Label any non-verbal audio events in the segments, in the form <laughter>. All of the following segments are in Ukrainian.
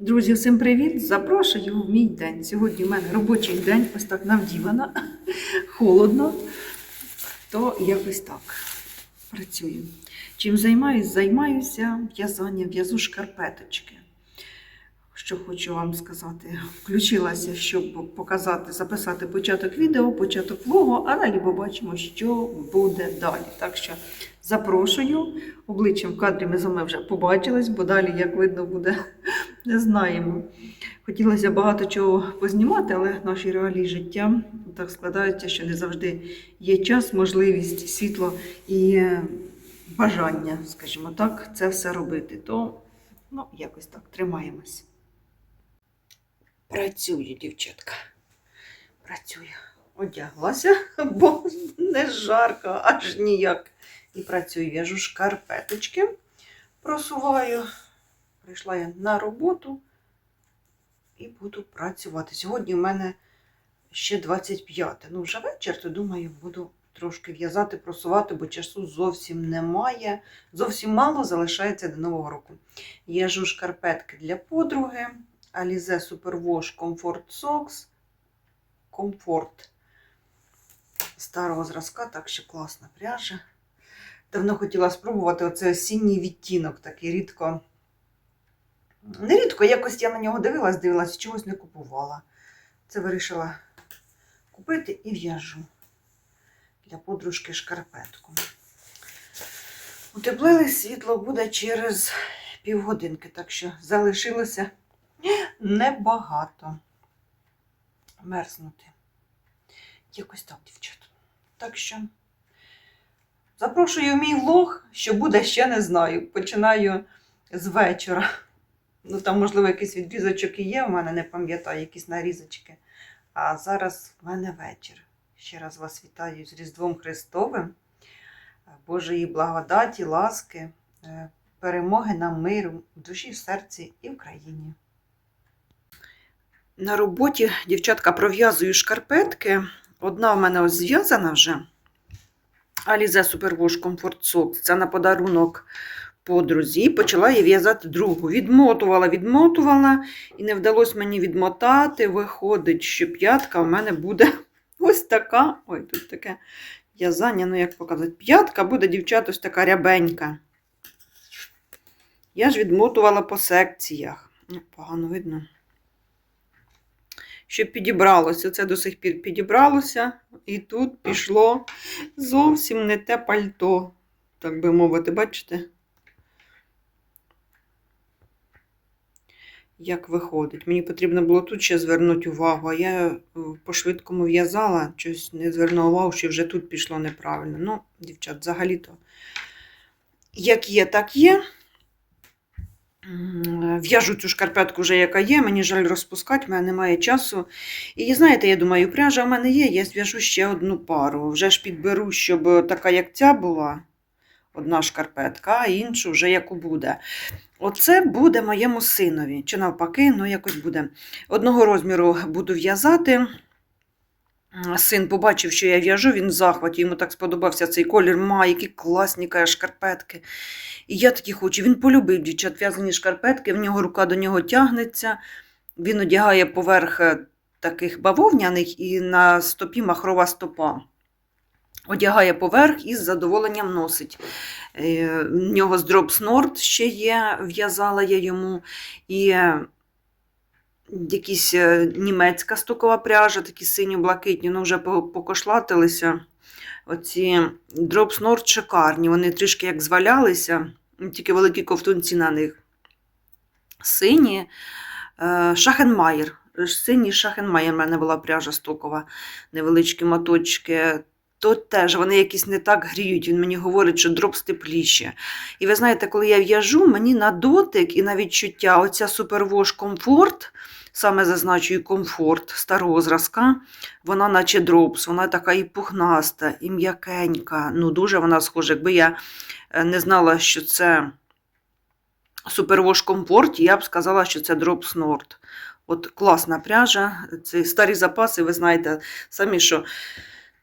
Друзі, всім привіт! Запрошую в мій день. Сьогодні в мене робочий день, ось так навдівана, <laughs> холодно, то якось так працюю. Чим займаюсь? Займаюся в'язанням, в'язу шкарпеточки. Що хочу вам сказати, включилася, щоб показати, записати початок відео, початок влогу, а далі побачимо, що буде далі. Так що запрошую. Обличчям в кадрі ми з вами вже побачились, бо далі, як видно, буде, не знаємо. Хотілося багато чого познімати, але наші реалії життя так складаються, що не завжди є час, можливість, світло і е, бажання, скажімо так, це все робити. То ну, якось так тримаємось. Працюю, дівчатка. Працюю. Одяглася, бо не жарко, аж ніяк. І працюю, в'яжу шкарпеточки, просуваю. Прийшла я на роботу і буду працювати. Сьогодні в мене ще 25. Ну, вже вечір, то думаю, буду трошки в'язати, просувати, бо часу зовсім немає. Зовсім мало залишається до Нового року. В'яжу шкарпетки для подруги. Alize Superwash Comfort Socks. Комфорт старого зразка, так що класна пряжа. Давно хотіла спробувати оцей осінній відтінок, такий рідко. Не рідко, якось я на нього дивилась, дивилась, чогось не купувала. Це вирішила купити і в'яжу для подружки шкарпетку. Утеплили світло буде через півгодинки, так що залишилося небагато мерзнути. Якось так, дівчата. Так що запрошую мій влог, що буде, ще не знаю. Починаю з вечора. Ну, там, можливо, якийсь відрізочок і є, в мене не пам'ятаю, якісь нарізочки. А зараз в мене вечір. Ще раз вас вітаю з Різдвом Христовим, Божої благодаті, ласки, е, перемоги нам миру в душі, в серці і в країні. На роботі, дівчатка, пров'язую шкарпетки. Одна в мене ось зв'язана вже. Alize Superwash Comfort Socks. Це на подарунок подрузі. Почала я в'язати другу. Відмотувала, відмотувала, і не вдалося мені відмотати. Виходить, що п'ятка в мене буде <laughs> ось така. Ой, тут таке в'язання, ну як показати. П'ятка буде, дівчат, ось така рябенька. Я ж відмотувала по секціях. Погано видно. Щоб підібралося. Це до сих пір підібралося, і тут пішло зовсім не те пальто, так би мовити, бачите? Як виходить. Мені потрібно було тут ще звернути увагу, а я е, по-швидкому в'язала, щось не звернула увагу, що вже тут пішло неправильно. Ну, дівчат, взагалі-то, як є, так є. В'яжу цю шкарпетку вже яка є, мені жаль розпускати, в мене немає часу. І знаєте, я думаю, пряжа в мене є, я зв'яжу ще одну пару. Вже ж підберу, щоб така, як ця була, одна шкарпетка, а іншу вже яку буде. Оце буде моєму синові. Чи навпаки, ну якось буде. Одного розміру буду в'язати. Син побачив, що я в'яжу, він в захваті, йому так сподобався цей колір. Ма, які класні каже, шкарпетки. І я такі хочу. Він полюбив дівчат в'язані шкарпетки, в нього рука до нього тягнеться. Він одягає поверх е, таких бавовняних і на стопі махрова стопа. Одягає поверх і з задоволенням носить. Е, В нього з Nord ще є, в'язала я йому. І е, якісь е, німецька стокова пряжа, такі синьо-блакитні, ну вже покошлатилися. Оці Nord шикарні, вони трішки як звалялися, тільки великі ковтунці на них. Сині. Шахенмайер. Синій Шахенмайер в мене була пряжа стокова, невеличкі моточки. То теж вони якісь не так гріють. Він мені говорить, що дропс тепліше. І ви знаєте, коли я в'яжу, мені на дотик і на відчуття оця супервош комфорт, саме зазначую комфорт старого зразка, вона наче дропс, вона така і пухнаста, і м'якенька. Ну, дуже вона схожа. Якби я е, не знала, що це супервош комфорт, я б сказала, що це дропс Nord. От класна пряжа, це старі запаси, ви знаєте самі, що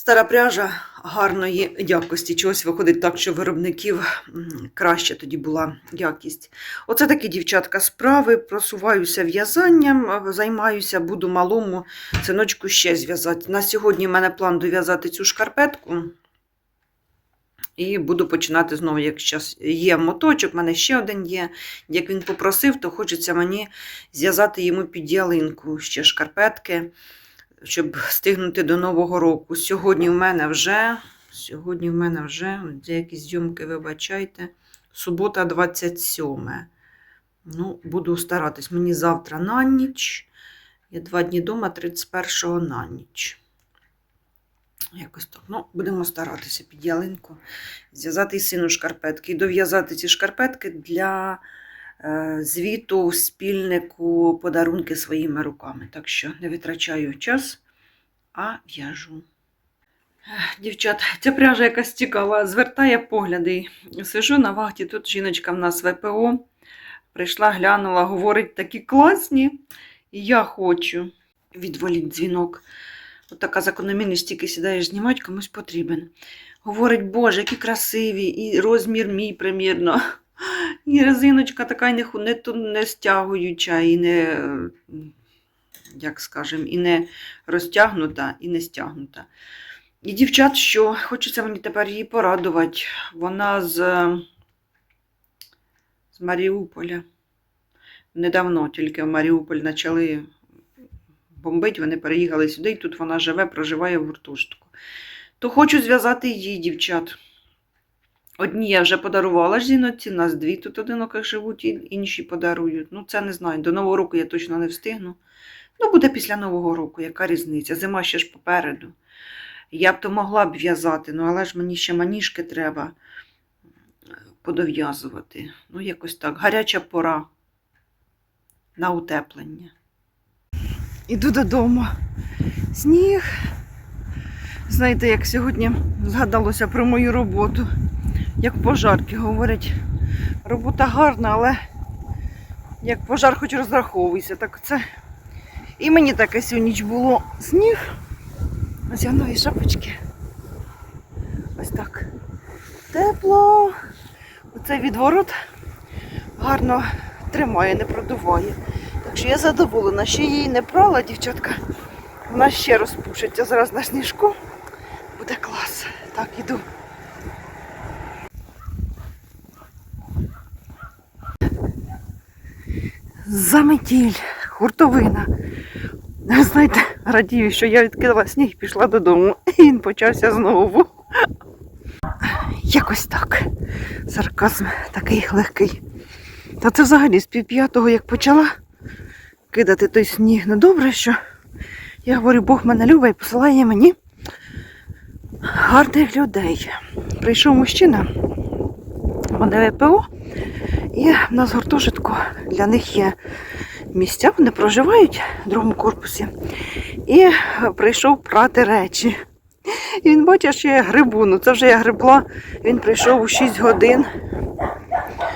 Стара пряжа гарної якості. Чогось виходить так, що виробників краще тоді була якість. Оце такі дівчатка справи. Просуваюся в'язанням, е, займаюся, буду малому синочку ще зв'язати. На сьогодні в мене план дов'язати цю шкарпетку. І буду починати знову, як зараз є моточок, в мене ще один є. Як він попросив, то хочеться мені зв'язати йому під ялинку ще шкарпетки, щоб встигнути до Нового року. Сьогодні в мене вже, сьогодні в мене вже, деякі зйомки, вибачайте, субота 27. Ну, буду старатись. Мені завтра на ніч. Я два дні вдома, 31-го на ніч. Якось так. Ну, будемо старатися під ялинку зв'язати сину шкарпетки. І дов'язати ці шкарпетки для звіту спільнику подарунки своїми руками. Так що не витрачаю час, а в'яжу. Дівчат, ця пряжа якась цікава, звертає погляди. Сижу на вахті, тут жіночка в нас ВПО. Прийшла, глянула, говорить, такі класні. І я хочу. Відволік дзвінок. От така закономірність, тільки сідаєш знімати, комусь потрібен. Говорить, Боже, які красиві, і розмір мій примірно. І резиночка така не, не, не стягуюча, і не, як скажем, і не розтягнута, і не стягнута. І дівчат, що хочеться мені тепер її порадувати. Вона з, з Маріуполя. Недавно тільки в Маріуполь почали бомбить, вони переїхали сюди, і тут вона живе, проживає в гуртожитку. То хочу зв'язати її, дівчат. Одні я вже подарувала жіноці, нас дві тут одиноких живуть, інші подарують. Ну, це не знаю. До Нового року я точно не встигну. Ну, буде після Нового року, яка різниця? Зима ще ж попереду. Я б то могла б в'язати, ну але ж мені ще маніжки треба е, подов'язувати. Ну, якось так. Гаряча пора на утеплення. Іду додому. Сніг. Знаєте, як сьогодні згадалося про мою роботу. Як пожарки говорять, робота гарна, але як пожар хоч розраховуйся, так це. І мені таке сьогодні ніч було сніг. Ось я нові шапочки. Ось так. Тепло. Оцей відворот гарно тримає, не продуває. Так що я задоволена, ще її не прала, дівчатка. Вона ще розпушиться зараз на сніжку. Буде клас. Так, іду. Заметіль, хуртовина. Знаєте, радію, що я відкинула сніг пішла додому. І він почався знову. Якось так. Сарказм такий легкий. Та це взагалі з півп'ятого, як почала кидати той сніг. Ну добре, що я говорю, Бог мене любить і посилає мені гарних людей. Прийшов мужчина, вони ВПО, і в нас гуртожитку для них є місця, вони проживають в другому корпусі. І прийшов прати речі. І він бачить, що я грибу. Ну це вже я грибла. Він прийшов у 6 годин.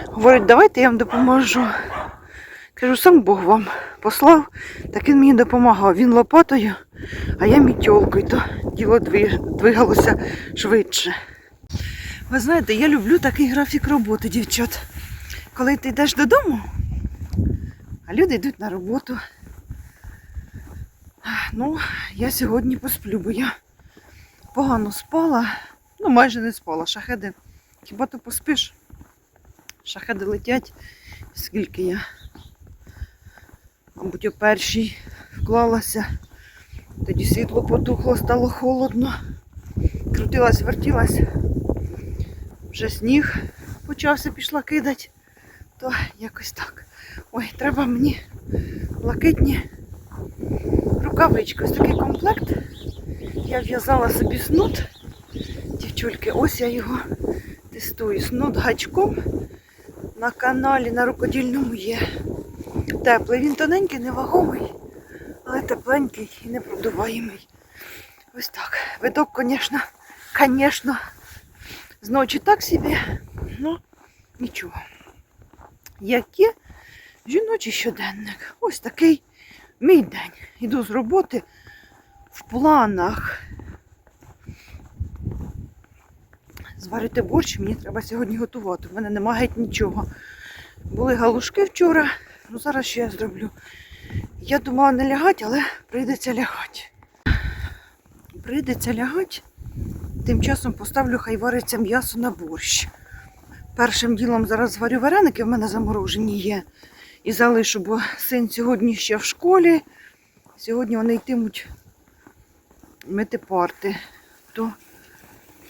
Говорить, давайте я вам допоможу. Кажу, сам Бог вам послав, так він мені допомагав. Він лопатою, а я мітьолкою, то діло двигалося швидше. Ви знаєте, я люблю такий графік роботи, дівчат. Коли ти йдеш додому, а люди йдуть на роботу. Ну, я сьогодні посплю, бо я погано спала. Ну, майже не спала. Шахеди. Хіба ти поспиш? Шахеди летять. Скільки я, мабуть, о першій вклалася. Тоді світло потухло, стало холодно. Крутилась, вертілась. Вже сніг почався, пішла кидати. То якось так. Ой, треба мені блакитні рукавички. Ось такий комплект. Я в'язала собі снуд. Дівчульки, ось я його тестую. Снуд гачком на каналі на рукодільному є. Теплий. Він тоненький, невагомий, але тепленький і непродуваємий. Ось так. Видок, звісно, звісно, зночі так собі, ну нічого. Який жіночий щоденник. Ось такий мій день. Іду з роботи в планах зварити борщ, мені треба сьогодні готувати. У мене немає геть нічого. Були галушки вчора, ну зараз що я зроблю. Я думала не лягати, але прийдеться лягати. Прийдеться лягати. Тим часом поставлю, хай вариться м'ясо на борщ. Першим ділом зараз зварю вареники, в мене заморожені є. І залишу, бо син сьогодні ще в школі. Сьогодні вони йтимуть мити парти. То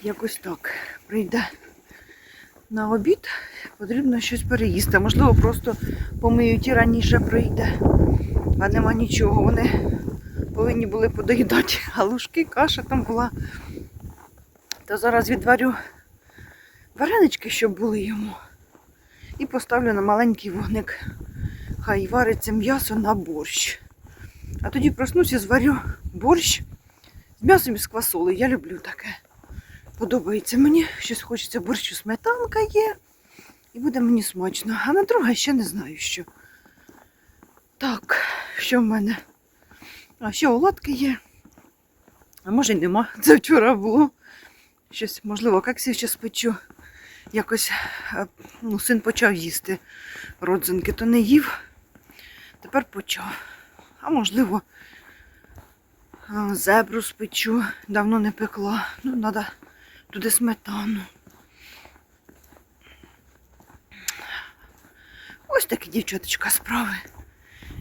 якось так прийде на обід, потрібно щось переїсти. Можливо, просто помиють і раніше прийде. А нема нічого. Вони повинні були подоїдати галушки, каша там була. То зараз відварю варенички, щоб були йому. І поставлю на маленький вогник. Хай вариться м'ясо на борщ. А тоді проснусь і зварю борщ з м'ясом і з квасолею. Я люблю таке. Подобається мені. Щось хочеться борщу. Сметанка є. І буде мені смачно. А на друге ще не знаю що. Так, що в мене? А ще оладки є. А може й нема. Це вчора було. Щось, можливо, кексів ще спечу. Якось е, ну, син почав їсти родзинки, то не їв. Тепер почав. А можливо, е, зебру спечу. Давно не пекла. Ну, треба туди сметану. Ось такі дівчаточка справи.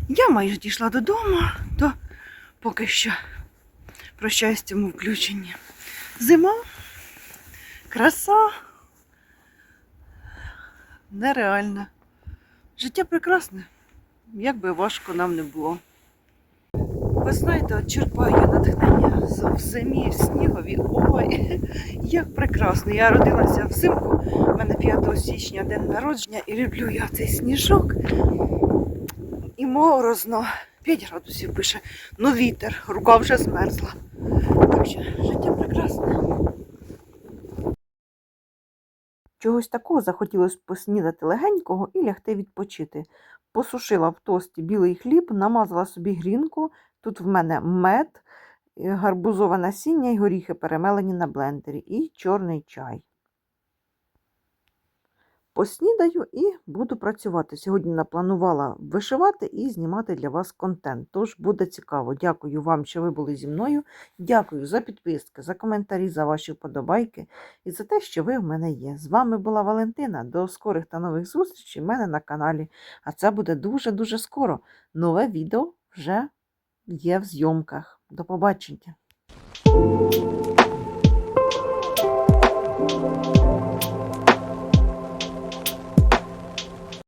Я майже дійшла додому, то поки що прощаюсь цьому включенні. Зима, краса. Нереальна. Життя прекрасне, як би важко нам не було. Ви знаєте, черпаю натхнення в зимі, в снігові. Ой, як прекрасно. Я родилася взимку. У мене 5 січня день народження і люблю я цей сніжок. І морозно. 5 градусів пише. Ну вітер, рука вже змерзла. Так що життя прекрасне. Чогось такого захотілося поснідати легенького і лягти відпочити. Посушила в тості білий хліб, намазала собі грінку. Тут в мене мед, е, гарбузове насіння і горіхи перемелені на блендері, і чорний чай. Поснідаю і буду працювати. Сьогодні напланувала вишивати і знімати для вас контент. Тож буде цікаво. Дякую вам, що ви були зі мною. Дякую за підписки, за коментарі, за ваші вподобайки і за те, що ви в мене є. З вами була Валентина. До скорих та нових зустрічей в мене на каналі. А це буде дуже-дуже скоро. Нове відео вже є в зйомках. До побачення!